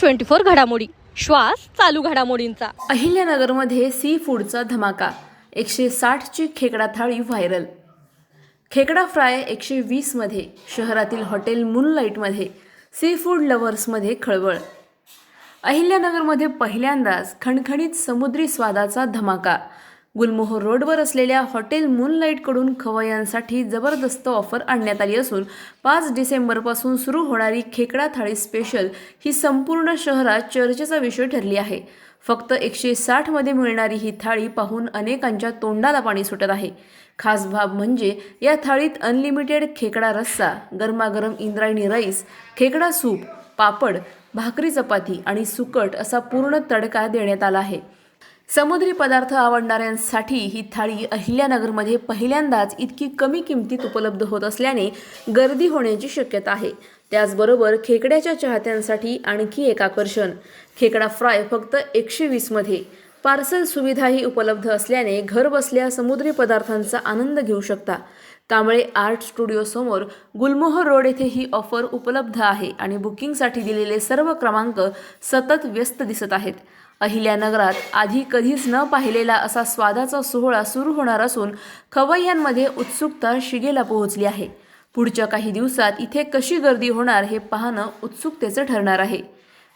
Twenty four घडामोडी. श्वास चालू घडामोडींचा. अहिल्यानगरमध्ये सी फूडचा धमाका एकशे साठची खेकडा थाळी व्हायरल. खेकडा फ्राय एकशे वीसमध्ये शहरातील हॉटेल मूनलाईटमध्ये सी फूड लव्हर्समध्ये खळबळ. अहिल्यानगरमध्ये पहिल्यांदाच खणखणीत समुद्री स्वादाचा धमाका गुलमोहर रोडवर असलेल्या हॉटेल मूनलाईटकडून खवय्यांसाठी जबरदस्त ऑफर आणण्यात आली असून पाच डिसेंबरपासून सुरू होणारी खेकडा थाळी स्पेशल ही संपूर्ण शहरात चर्चेचा विषय ठरली आहे. फक्त एकशे साठमध्ये मिळणारी ही थाळी पाहून अनेकांच्या तोंडाला पाणी सुटत आहे. खास बाब म्हणजे या थाळीत अनलिमिटेड खेकडा रस्सा गरमागरम इंद्रायणी राईस खेकडा सूप पापड भाकरी चपाती आणि सुकट असा पूर्ण तडका देण्यात आला आहे. समुद्री पदार्थ आवडणाऱ्यांसाठी ही थाळी अहिल्यानगरमध्ये पहिल्यांदाच इतकी कमी किमतीत उपलब्ध होत असल्याने गर्दी होण्याची शक्यता आहे. त्याचबरोबर खेकड्याच्या चाहत्यांसाठी आणखी एक आकर्षण. खेकडा फ्राय फक्त एकशे वीसमध्ये पार्सल सुविधाही उपलब्ध असल्याने घरबसल्या समुद्री पदार्थांचा आनंद घेऊ शकता. कांबळे आर्ट स्टुडिओ समोर गुलमोहर रोड येथे ही ऑफर उपलब्ध आहे आणि बुकिंगसाठी दिलेले सर्व क्रमांक सतत व्यस्त दिसत आहेत. अहिल्यानगरात आधी कधीच न पाहिलेला असा स्वादाचा सोहळा सुरू होणार असून खवय्यांमध्ये उत्सुकता शिगेला पोहोचली आहे. पुढच्या काही दिवसात इथे कशी गर्दी होणार हे पाहणं उत्सुकतेचं ठरणार आहे.